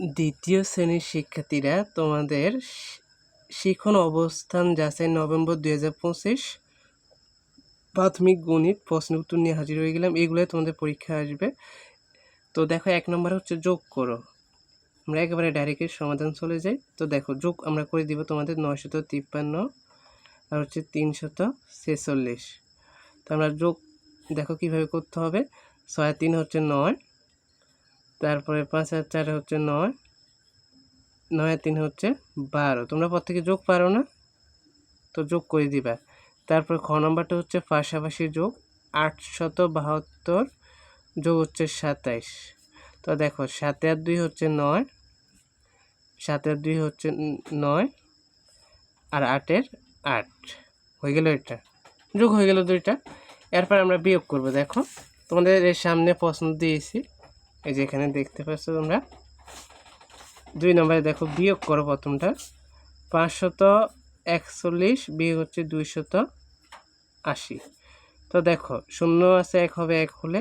দ্বিতীয় শ্রেণির শিক্ষার্থীরা তোমাদের শিখন অবস্থান যাচাই নভেম্বর দুই হাজার পঁচিশ প্রাথমিক গণিত প্রশ্ন উত্তর নিয়ে হাজির হয়ে গেলাম। এগুলোই তোমাদের পরীক্ষা আসবে। তো দেখো, এক নম্বর হচ্ছে যোগ করো। আমরা একেবারে ডাইরেক্টের সমাধান চলে যাই। তো দেখো, যোগ আমরা করে দিব তোমাদের নয়শত তিপ্পান্ন আর হচ্ছে তিনশত ছেচল্লিশ। তো আমরা যোগ দেখো কীভাবে করতে হবে। ছয় তিন হচ্ছে নয়। তারপরে পাঁচ আর চার হচ্ছে নয়। নয় তিন হচ্ছে বারো। তোমরা প্রত্যেকে যোগ পারো না? তো যোগ করে দিবা। তারপর খ নম্বরটা হচ্ছে পাশাপাশি যোগ। আটশত বাহাত্তর যোগ হচ্ছে সাতাইশ। তো দেখো, সাতে আর দুই হচ্ছে নয়। সাতে আর দুই হচ্ছে নয়। আর আটের আট। হয়ে গেল এটা। যোগ হয়ে গেল দুইটা। এরপর আমরা বিয়োগ করব। দেখো, তোমাদের সামনে প্রশ্ন দিয়েছি। এই যে এখানে দেখতে পাচ্ছ তোমরা। দুই নম্বরে দেখো, বিয়োগ করো প্রথমটা। পাঁচশত একচল্লিশ বিয়োগ হচ্ছে দুইশত আশি। তো দেখো, শূন্য আছে এক হবে এক হলে,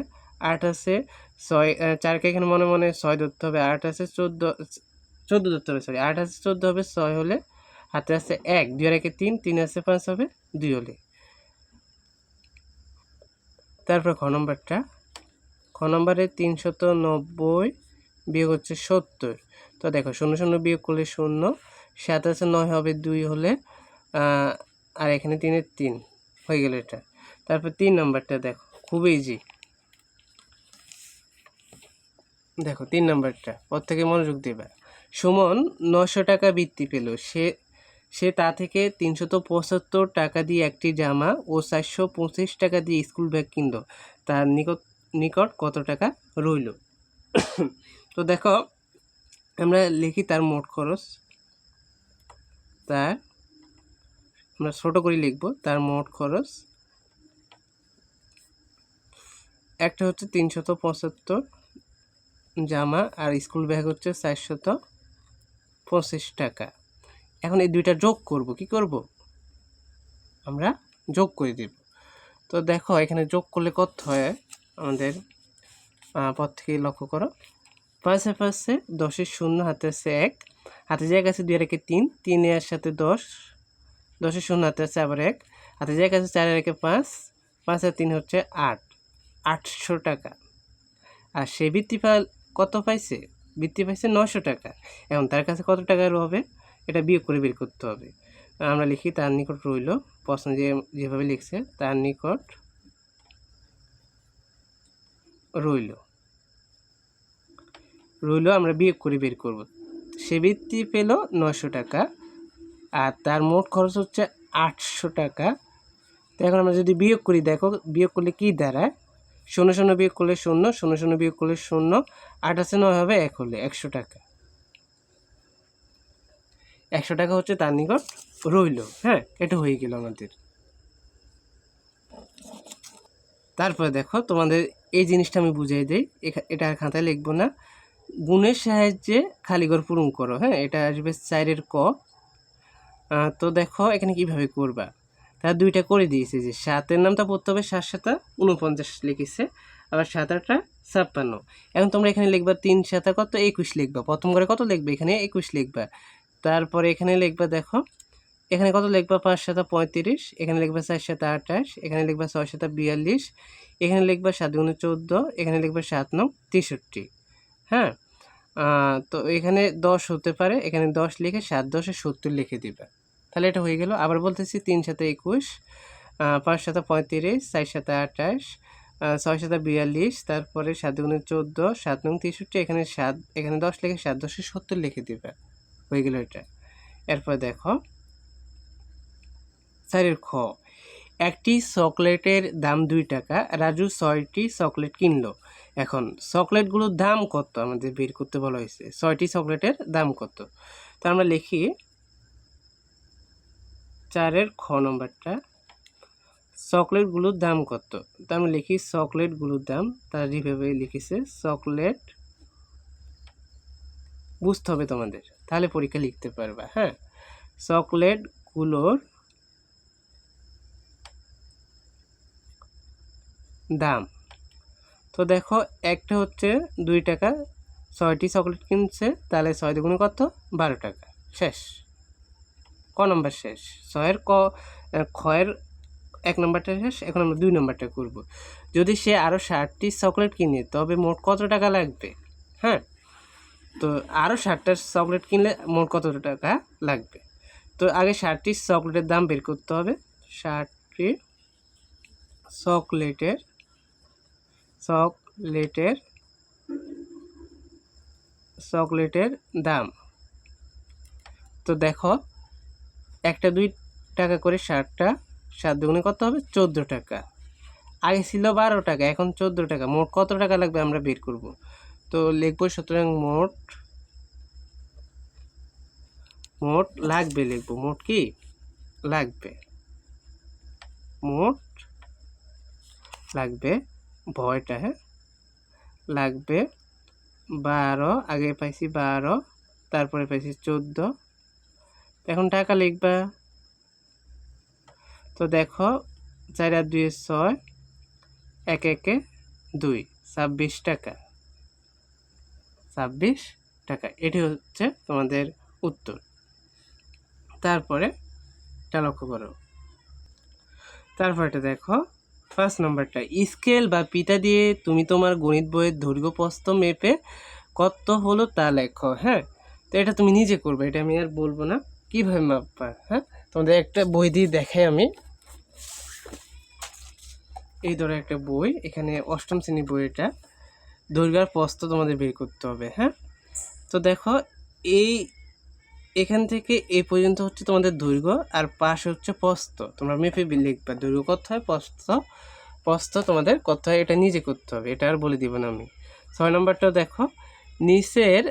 আট আছে ছয় চারকে এখানে মনে মনে ছয় ধরতে হবে। আট আছে চোদ্দ চোদ্দ ধরতে হবে সরি আট আছে চোদ্দ হবে ছয় হলে, হাতে আছে এক, দুই আর একে তিন তিন আছে পাঁচ হবে দুই হলে। তারপর খ নম্বরটা। নম্বরে তিনশত নব্বই, বিয়োগ হচ্ছে সত্তর। তো দেখো, শূন্য শূন্য বিয়োগ করলে শূন্য সাত আছে নয় হবে দুই হলে আর এখানে তিনের তিন, হয়ে গেল এটা। তারপর তিন নম্বরটা দেখো, খুব ইজি দেখো, তিন নম্বরটা, প্রত্যেকে মনোযোগ দেবে। সুমন নশো টাকা বৃত্তি পেল। সে সে তা থেকে তিনশত পঁচাত্তর টাকা দিয়ে একটি জামা ও চারশো পঁচিশ টাকা দিয়ে স্কুল ব্যাগ কিনলো। তার নিকট নিকট কত টাকা রইল? তো দেখো, আমরা লিখি তার মোট খরচ। তার, আমরা ছোট করে লিখব, তার মোট খরচ। একটা হচ্ছে তিনশত পঁচাত্তর জামা, আর স্কুল ব্যাগ হচ্ছে চারশত পঁচিশ টাকা। এখন এই দুইটা যোগ করব, কি করব? আমরা যোগ করে দেব। তো দেখো, এখানে যোগ করলে কত হয়? আমাদের পর থেকে লক্ষ্য করো। পাশে পাশে দশের শূন্য, হাতে আছে এক, হাতে জায়গা আছে দুই একে তিন তিনের সাথে দশ, দশের শূন্য, হাতে আছে আবার এক, হাতে জায়গা আছে চার একে পাঁচ পাঁচ আর তিন হচ্ছে আট, আটশো টাকা। আর সে বৃত্তি পা- কত পাইছে? বৃত্তি পাইছে নশো টাকা। এখন তার কাছে কত টাকা হবে? এটা বিয়োগ করে বের করতে হবে। আমরা লিখি তার নিকট রইল, প্রশ্ন যে, যেভাবে লিখছে তার নিকট রইল। রইল আমরা বিয়োগ করে বের করব। সে বৃত্তি পেল নশো টাকা আর তার মোট খরচ হচ্ছে আটশো টাকা। তো এখন আমরা যদি বিয়োগ করি, দেখো বিয়োগ করলে কি দাঁড়ায়? শূন্য শূন্য বিয়োগ করলে শূন্য শূন্য শূন্য বিয়োগ করলে শূন্য আছে নয় হবে এক হলে একশো টাকা। একশো টাকা হচ্ছে তার নিকট রইল হ্যাঁ এটা হয়ে গেল আমাদের। তারপরে দেখো তোমাদের এই জিনিসটা আমি বুঝিয়ে দিই। এটা আর খাতায় লিখব না। গুণের সাহায্যে খালিঘর পূরণ করো হ্যাঁ? এটা আসবে চারের ক। তো দেখো এখানে কীভাবে করবা। তার দুইটা করে দিয়েছে যে সাতের নামটা পড়তে হবে সাত সাতা উনপঞ্চাশ লিখেছে, আবার সাত আটটা ছাপ্পান্ন। এখন তোমরা এখানে লিখবা তিন সাতা কত? একুশ লিখবা। প্রথম করে কত লিখবে? এখানে একুশ লিখবা। তারপরে এখানে লিখবা দেখো এখানে কত লিখবা? পাঁচ সাতা পঁয়ত্রিশ, এখানে লিখবা চার সাতা আঠাশ, এখানে লিখবা ছয় সাতা বিয়াল্লিশ, এখানে লিখবা সাত গুণে চোদ্দ, এখানে লিখবা সাত নং তেষট্টি। হ্যাঁ? তো এখানে দশ হতে পারে, এখানে দশ লিখে সাত দশে সত্তর লিখে দিবা। তাহলে এটা হয়ে গেল। আবার বলতেছি তিন সাথে একুশ পাঁচ সাথে পঁয়ত্রিশ চার সাথে আঠাশ ছয় সাথে বিয়াল্লিশ, তারপরে সাত গুণে চোদ্দ, সাত নং তেষট্টি, এখানে সাত, এখানে দশ লিখে সাত দশে সত্তর লিখে দিবে। হয়ে গেল এটা। এরপর দেখো। চারের খ। একটি চকলেটের দাম দুই টাকা, রাজু ছয়টি চকলেট কিনলো। এখন, চকলেটগুলোর দাম কত? আমাদের বের করতে বলা হয়েছে। ছয়টি চকলেটের দাম কত? তো আমরা লিখি, চারের খ নম্বরটা, চকলেটগুলোর দাম কত? তো আমরা লিখি, চকলেটগুলোর দাম, তারা যেভাবে লিখেছে, চকলেট, বুঝতে হবে তোমাদের, তাহলে পরীক্ষা লিখতে পারবা হ্যাঁ? চকলেটগুলোর দাম। তো দেখো, একটা হচ্ছে দুই টাকা, ছয়টি চকলেট কিনছে, তাহলে ছয় দুগুণে কত? বারো টাকা। শেষ। ক নম্বর শেষ? ছয়ের ক ক্ষয়ের এক নম্বরটা শেষ, এখন আমরা দুই নম্বরটা করব। যদি সে আরও ষাটটি চকলেট কিনে, তবে মোট কত টাকা লাগবে? হ্যাঁ? তো আরও ষাটটা চকলেট কিনলে মোট কত টাকা লাগবে? তো আগে ষাটটি চকলেটের দাম বের করতে হবে। ষাটটি চকলেটের চকলেটের চকলেটের দাম। তো দেখো, একটা দুই টাকা করে ষাটটা, সাত দুগুণে কত হবে? চোদ্দ টাকা। আগে ছিল বারো টাকা, এখন চোদ্দ টাকা। মোট কত টাকা লাগবে আমরা বের করব? তো লিখব সুতরাং মোট মোট লাগবে লিখব। মোট কি? লাগবে। মোট লাগবে ভয়টা হ্যাঁ? লাগবে। বারো, আগে পাইছি বারো, তারপরে পাইছি চোদ্দ। এখন টাকা লিখবা। তো দেখো, চার আর দুই ছয়, এক একে দুই, ছাব্বিশ টাকা। ছাব্বিশ টাকা, এটি হচ্ছে তোমাদের উত্তর। তারপরে এটা লক্ষ্য করো। তারপরটা দেখো ফার্স্ট নাম্বারটা, স্কেল বা পিতা দিয়ে তুমি তোমার গণিত বইয়ের দৈর্ঘ্য প্রস্থ মেপে কত হলো তা লেখো হ্যাঁ? তো এটা তুমি নিজে করবে, এটা আমি আর বলব না। কীভাবে মাপবা হ্যাঁ? তোমাদের একটা বই দিয়ে দেখাই আমি। এই ধরো একটা বই, এখানে অষ্টম শ্রেণি বই এটা দৈর্ঘ্য প্রস্থ তোমাদের বের করতে হবে হ্যাঁ? তো দেখো, এই এখান থেকে এ পর্যন্ত হচ্ছে তোমাদের দৈর্ঘ্য, আর পাশে হচ্ছে প্রস্থ। তোমরা মেপে লিখবা, দৈর্ঘ্য কত হয়, প্রস্থ প্রস্থ তোমাদের কত হয়, এটা নিজে করতে হবে, এটা আর বলে দিব না আমি। ছয় নম্বরটা দেখো, নিচের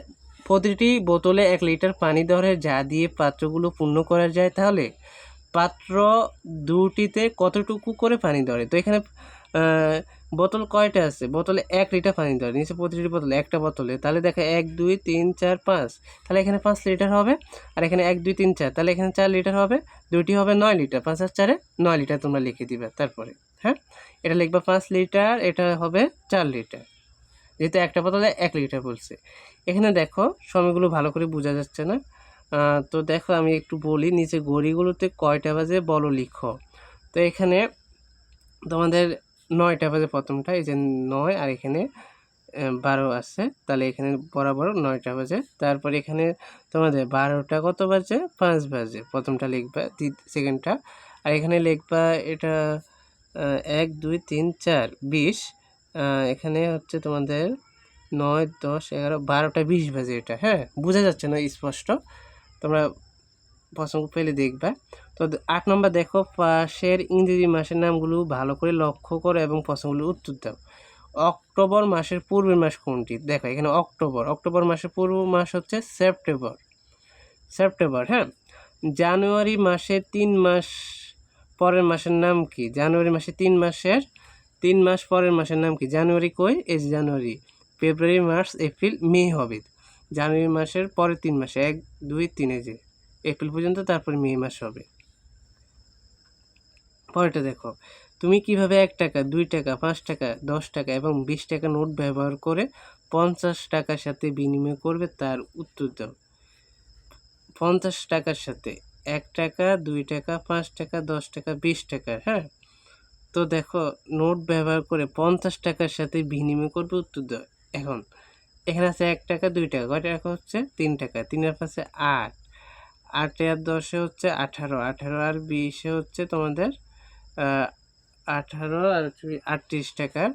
প্রতিটি বোতলে এক লিটার পানি ধরে যা দিয়ে পাত্রগুলো পূর্ণ করা যায়। তাহলে পাত্র দুটিতে কতটুকু করে পানি ধরে তো এখানে বোতল কয়টা আছে? বোতলে এক লিটার পানি ধরে নিচে প্রতিটি বোতলে একটা বোতলে। তাহলে দেখো এক, দুই, তিন, চার, পাঁচ। তাহলে এখানে পাঁচ লিটার হবে। আর এখানে এক, দুই, তিন, চার। তাহলে এখানে চার লিটার হবে, দুইটি হবে নয় লিটার। পাঁচ আর চারে নয় লিটার তোমরা লিখে দিবে তারপরে হ্যাঁ? এটা লিখবা পাঁচ লিটার, এটা হবে চার লিটার। যেহেতু একটা বোতলে এক লিটার বলছে। এখানে দেখো, সময়গুলো ভালো করে বোঝা যাচ্ছে না। তো দেখো আমি একটু বলি, নিচে ঘড়িগুলোতে কয়টা বাজে বলো লিখো। তো এখানে তোমাদের নয়টা বাজে প্রথমটা, এই যে নয় আর এখানে বারো আছে। তাহলে এখানে বরাবর নয়টা বাজে। তারপর এখানে তোমাদের বারোটা কত বাজে? পাঁচ বাজে। প্রথমটা লিখবা সেকেন্ডটা আর এখানে লিখবা এটা এক, দুই, তিন, চার, বিশ। এখানে হচ্ছে তোমাদের নয়, দশ, এগারো, বারোটা বিশ বাজে এটা হ্যাঁ? বোঝা যাচ্ছে না স্পষ্ট? তোমরা প্রসঙ্গ পেলে দেখবা। তো আট নম্বর দেখো, পাশের ইংরেজি মাসের নামগুলো ভালো করে লক্ষ্য করো এবং প্রশ্নগুলো উত্তর দাও। অক্টোবর মাসের পূর্বের মাস কোনটি? দেখো, এখানে অক্টোবর। অক্টোবর মাসের পূর্ব মাস হচ্ছে সেপ্টেম্বর। সেপ্টেম্বর হ্যাঁ? জানুয়ারি মাসে তিন মাস পরের মাসের নাম কি? জানুয়ারি মাসে তিন মাসের তিন মাস পরের মাসের নাম কি? জানুয়ারি কই? যে জানুয়ারি। ফেব্রুয়ারি, মার্চ, এপ্রিল, মে হবে। জানুয়ারি মাসের পরের তিন মাসে, এক, দুই, তিনে যে এপ্রিল পর্যন্ত, তারপর মে মাস হবে। পরেরটা দেখো, তুমি কীভাবে এক টাকা, দুই টাকা, পাঁচ টাকা, দশ টাকা এবং বিশ টাকা নোট ব্যবহার করে পঞ্চাশ টাকার সাথে বিনিময় করবে তার উত্তর দাও। পঞ্চাশ টাকার সাথে এক টাকা, দুই টাকা, পাঁচ টাকা, দশ টাকা, বিশ টাকা হ্যাঁ? তো দেখো, নোট ব্যবহার করে পঞ্চাশ টাকার সাথে বিনিময় করবে উত্তর দাও। এখন, এখানে আছে এক টাকা, দুই টাকা, কয় টাকা হচ্ছে? তিন টাকা, তিনের পাশে আট। আট আর দশে হচ্ছে আঠারো আঠারো আর বিশে হচ্ছে তোমাদের আঠারো আর আটত্রিশ টাকার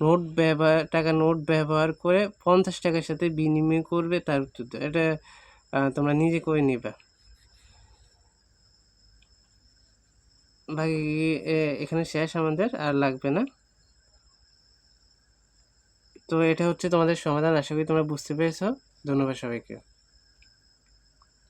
নোট ব্যবহার, টাকা নোট ব্যবহার করে পঞ্চাশ টাকার সাথে বিনিময় করবে তার এটা তোমরা নিজে করে নিবা। বাকি এখানে শেষ আমাদের, আর লাগবে না। তো এটা হচ্ছে তোমাদের সমাধান। আশা করি তোমরা বুঝতে পেরেছ। ধন্যবাদ সবাইকে।